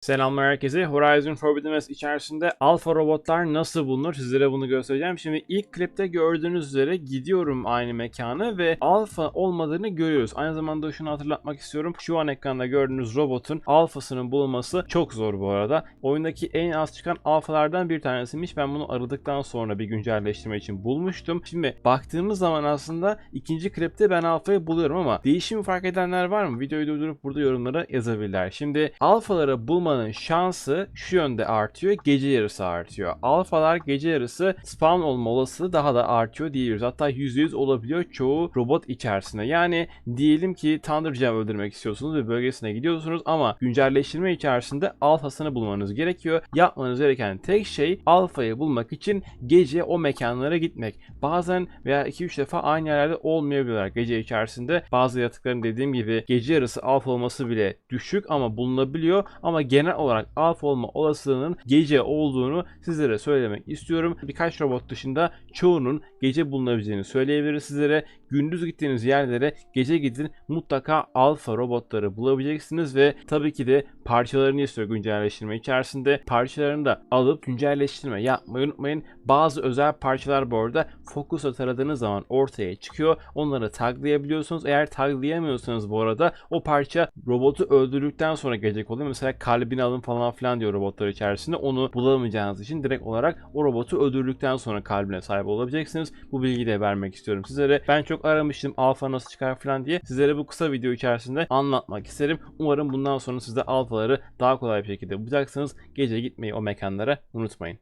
Selamlar herkese. Horizon Forbidden West içerisinde alfa robotlar nasıl bulunur? Sizlere bunu göstereceğim. Şimdi ilk klipte gördüğünüz üzere gidiyorum aynı mekana ve alfa olmadığını görüyoruz. Aynı zamanda şunu hatırlatmak istiyorum. Şu an ekranda gördüğünüz robotun alfasının bulunması çok zor bu arada. Oyundaki en az çıkan alfalardan bir tanesiymiş. Ben bunu aradıktan sonra bir güncelleştirme için bulmuştum. Şimdi baktığımız zaman aslında ikinci klipte ben alfayı buluyorum ama değişimi fark edenler var mı? Videoyu durdurup burada yorumlara yazabilirler. Şimdi alfaları bulmanın şansı şu yönde artıyor. Gece yarısı artıyor. Alfalar gece yarısı spawn olma olasılığı daha da artıyor diyoruz. Hatta %100 olabiliyor çoğu robot içerisinde. Yani diyelim ki Thunderjam öldürmek istiyorsunuz ve bölgesine gidiyorsunuz ama güncelleştirme içerisinde alfasını bulmanız gerekiyor. Yapmanız gereken tek şey alfayı bulmak için gece o mekanlara gitmek. Bazen veya 2-3 defa aynı yerlerde olmayabilirler gece içerisinde. Bazı yaratıkların dediğim gibi gece yarısı alfa olması bile düşük ama bulunabiliyor. Ama genel olarak alfa olma olasılığının gece olduğunu sizlere söylemek istiyorum. Birkaç robot dışında çoğunun gece bulunabileceğini söyleyebiliriz sizlere. Gündüz gittiğiniz yerlere gece gidin mutlaka alfa robotları bulabileceksiniz ve tabii ki de parçalarını istiyor güncelleştirme içerisinde. Parçalarını da alıp güncelleştirme yapmayı unutmayın. Bazı özel parçalar bu arada Focus'a taradığınız zaman ortaya çıkıyor. Onları taglayabiliyorsunuz. Eğer taglayamıyorsanız bu arada o parça robotu öldürdükten sonra gelecek oluyor. Mesela kalbini alın falan filan diyor robotlar içerisinde. Onu bulamayacağınız için direkt olarak o robotu öldürdükten sonra kalbine sahip olabileceksiniz. Bu bilgiyi de vermek istiyorum sizlere. Ben çok aramıştım alfa nasıl çıkar falan diye. Sizlere bu kısa video içerisinde anlatmak isterim. Umarım bundan sonra siz de alfaları daha kolay bir şekilde bulacaksınız. Gece gitmeyi o mekanlara unutmayın.